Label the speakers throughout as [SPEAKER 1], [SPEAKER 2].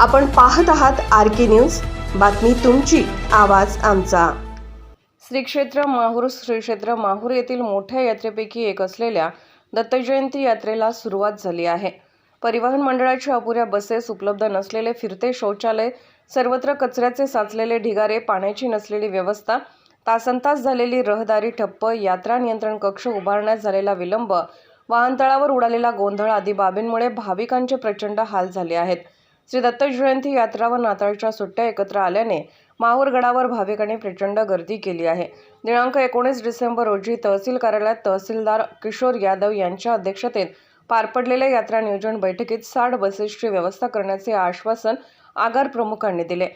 [SPEAKER 1] आपण पाहत आहात आर के न्यूज. बातमी तुमची आवाज आमचा. श्री क्षेत्र माहूर श्री क्षेत्र माहूर येथील मोठ्या यात्रेपैकी एक असलेल्या दत्तजयंती यात्रेला सुरुवात झाली आहे. परिवहन मंडळाच्या अपुऱ्या बसेस उपलब्ध नसलेले फिरते शौचालय सर्वत्र कचऱ्याचे साचलेले ढिगारे पाण्याची नसलेली व्यवस्था तासनतास झालेली रहदारी ठप्प यात्रा नियंत्रण कक्ष उभारण्यात झालेला विलंब वाहनतळावर उडालेला गोंधळ आदी बाबींमुळे भाविकांचे प्रचंड हाल झाले आहेत. श्री दत्त जयंती यात्रा व नाताळच्या सुट्ट्या एकत्र आल्याने माहूरगडावर भाविकांनी प्रचंड गर्दी केली आहे. दिनांक एकोणीस डिसेंबर रोजी तहसील कार्यालयात तहसीलदार किशोर यादव यांच्या अध्यक्षतेत पार पडलेल्या यात्रा नियोजन बैठकीत साठ बसेसची व्यवस्था करण्याचे आश्वासन आगार प्रमुखांनी दिले.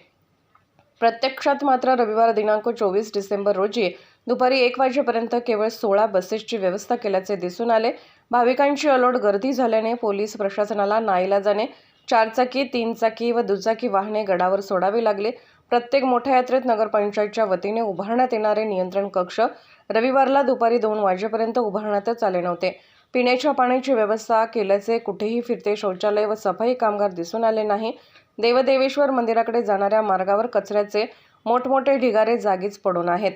[SPEAKER 1] प्रत्यक्षात मात्र रविवार दिनांक चोवीस डिसेंबर रोजी दुपारी एक वाजेपर्यंत केवळ सोळा बसेसची व्यवस्था केल्याचे दिसून आले. भाविकांची अलोट गर्दी झाल्याने पोलीस प्रशासनाला नाईलाजाने चारचाकी तीनचाकी व दुचाकी वाहने गडावर सोडावी लागले. प्रत्येक मोठ्या यात्रेत नगरपंचायतच्या वतीने उभारण्यात येणारे नियंत्रण कक्ष रविवारला दुपारी दोन वाजेपर्यंत उभारण्यातच आले नव्हते. पिण्याच्या पाण्याची व्यवस्था केल्याचे कुठेही फिरते शौचालय व सफाई कामगार दिसून आले नाही. देवदेवेश्वर मंदिराकडे जाणाऱ्या मार्गावर कचऱ्याचे मोठमोठे ढिगारे जागीच पडून आहेत.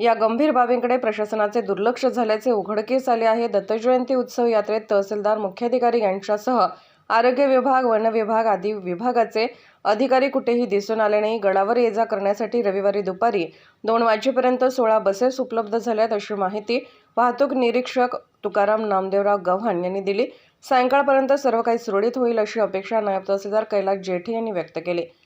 [SPEAKER 1] या गंभीर बाबींकडे प्रशासनाचे दुर्लक्ष झाल्याचे उघडकीस आले आहे. दत्तजयंती उत्सव यात्रेत तहसीलदार मुख्याधिकारी यांच्यासह आरोग्य विभाग वन विभाग आदी विभागाचे अधिकारी कुठेही दिसून आले नाही. गडावर ये जा करण्यासाठी रविवारी दुपारी दोन वाजेपर्यंत सोळा बसेस उपलब्ध झाल्यात अशी माहिती वाहतूक निरीक्षक तुकाराम नामदेवराव गव्हाण यांनी दिली. सायंकाळपर्यंत सर्व काही सुरळीत होईल अशी अपेक्षा नायब तहसीलदार कैलास जेठे यांनी व्यक्त केली.